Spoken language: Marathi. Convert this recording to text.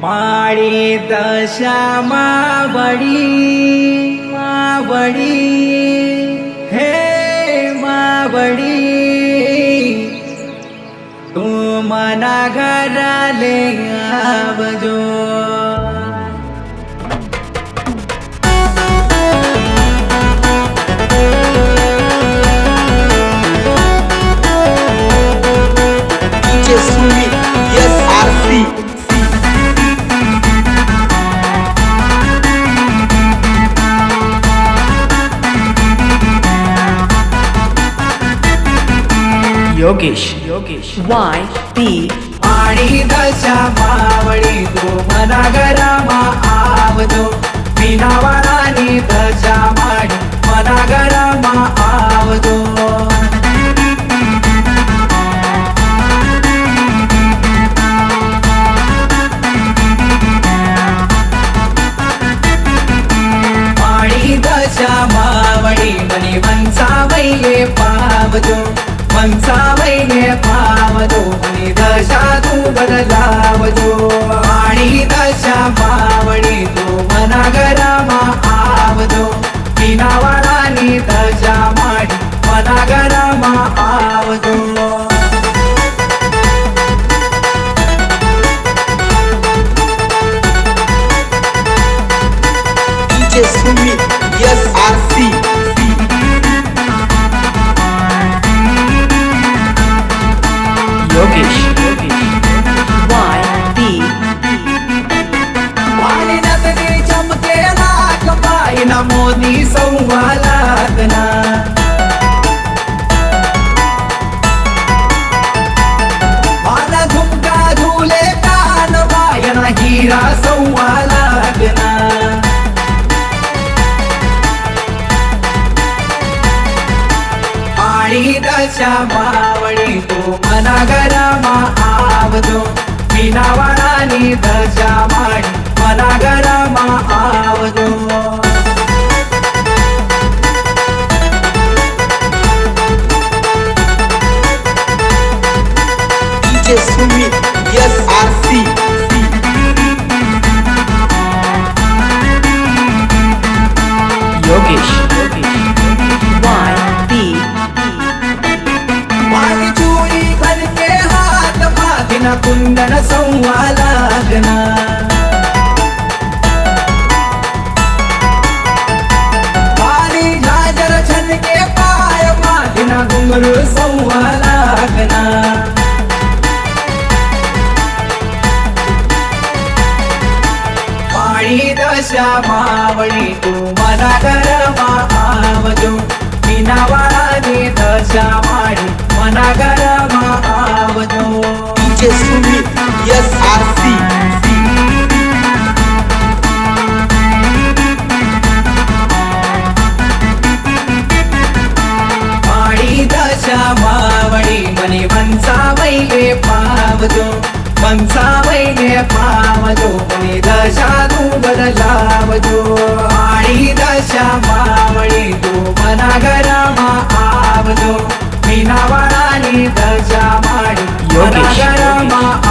મારી દશામાં વળી માવડી હે માવડી તું મના ઘર લે આવજો. योगेश. योगेश. Y B आणि दशा मावळी तू मना घरामा आवजो मीनावारानी दशा माडी मना आवजो माडी दशा मावळी मनी मनसावैये पावजो मनसावैये पावजो पावतो दशा तू बदलावतो पायन हिरा संवालातना आणि तशा मावळी तो मना घरामा आवजो मीनावारानी दशा माडी मना घरामा आवतो DJ Sumi, yes RC. मागिना कुंदन संवालागना पाणी झाजर छनके पाय मागिना घुंगरू संवालागना पाणी दशा मावळी तू मना DJ Sumi, yes RC. पाणी दशा मावळी मनी मनसावैले पावजो मनसावैले पावजो मनी दशा तू दशा मावळी तू मना घरमा आवजो मीनावाळानी दशा माडी